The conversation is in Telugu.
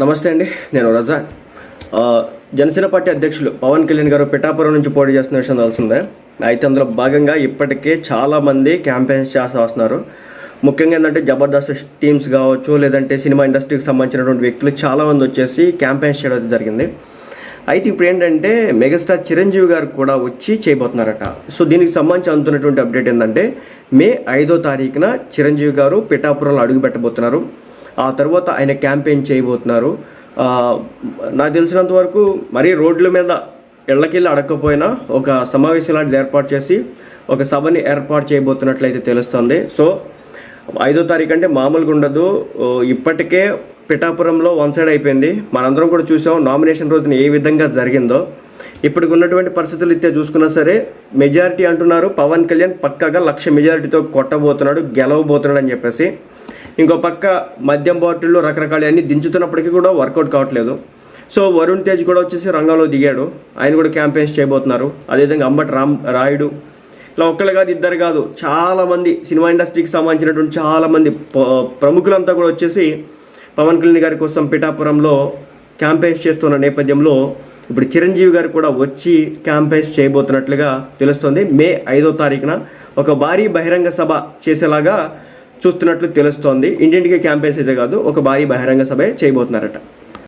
నమస్తే అండి నేను రజా జనసేన పార్టీ అధ్యక్షులు పవన్ కళ్యాణ్ గారు పిఠాపురం నుంచి పోటీ చేస్తున్న విషయం తెలిసిందే అయితే అందులో భాగంగా ఇప్పటికే చాలామంది క్యాంపెయిన్స్ చేస్తూ వస్తున్నారు. ముఖ్యంగా ఏంటంటే జబర్దస్త్ టీమ్స్ కావచ్చు లేదంటే సినిమా ఇండస్ట్రీకి సంబంధించినటువంటి వ్యక్తులు చాలామంది వచ్చేసి క్యాంపెయిన్స్ చేయడం జరిగింది. అయితే ఇప్పుడు ఏంటంటే మెగాస్టార్ చిరంజీవి గారు కూడా వచ్చి చేయబోతున్నారట. సో దీనికి సంబంధించి అందుతున్నటువంటి అప్డేట్ ఏంటంటే మే ఐదో తారీఖున చిరంజీవి గారు పిఠాపురంలో అడుగు పెట్టబోతున్నారు. ఆ తర్వాత ఆయన క్యాంపెయిన్ చేయబోతున్నారు. నాకు తెలిసినంత వరకు మరీ రోడ్ల మీద ఇళ్ళకెళ్ళి అడగకపోయినా ఒక సమావేశం లాంటిది ఏర్పాటు చేసి ఒక సభని ఏర్పాటు చేయబోతున్నట్లయితే తెలుస్తుంది. సో ఐదో తారీఖు అంటే మామూలుగా ఉండదు. ఇప్పటికే పిఠాపురంలో వన్ సైడ్ అయిపోయింది. మనందరం కూడా చూసాం నామినేషన్ రోజున ఏ విధంగా జరిగిందో. ఇప్పటికి ఉన్నటువంటి పరిస్థితులు ఇస్తే చూసుకున్నా సరే మెజారిటీ అంటున్నారు. పవన్ కళ్యాణ్ పక్కాగా లక్ష మెజారిటీతో కొట్టబోతున్నాడు గెలవబోతున్నాడు అని చెప్పేసి. ఇంకో పక్క మద్యం బాటిల్లో రకరకాల అన్నీ దించుతున్నప్పటికీ కూడా వర్కౌట్ కావట్లేదు. సో వరుణ్ తేజ్ కూడా వచ్చేసి రంగంలో దిగాడు. ఆయన కూడా క్యాంపెయిన్స్ చేయబోతున్నారు. అదేవిధంగా అంబటి రామ్ రాయుడు. ఇలా ఒక్కళ్ళు కాదు ఇద్దరు కాదు చాలామంది సినిమా ఇండస్ట్రీకి సంబంధించినటువంటి చాలామంది ప్రముఖులంతా కూడా వచ్చేసి పవన్ కళ్యాణ్ గారి కోసం పిఠాపురంలో క్యాంపెయిన్స్ చేస్తున్న నేపథ్యంలో ఇప్పుడు చిరంజీవి గారు కూడా వచ్చి క్యాంపెయిన్స్ చేయబోతున్నట్లుగా తెలుస్తుంది. మే ఐదో తారీఖున ఒక భారీ బహిరంగ సభ చేసేలాగా చూస్తున్నట్లు తెలుస్తోంది. ఇంటింటికి క్యాంపెయిన్స్ అయితే కాదు ఒక భారీ బహిరంగ సభ చేయబోతున్నారట.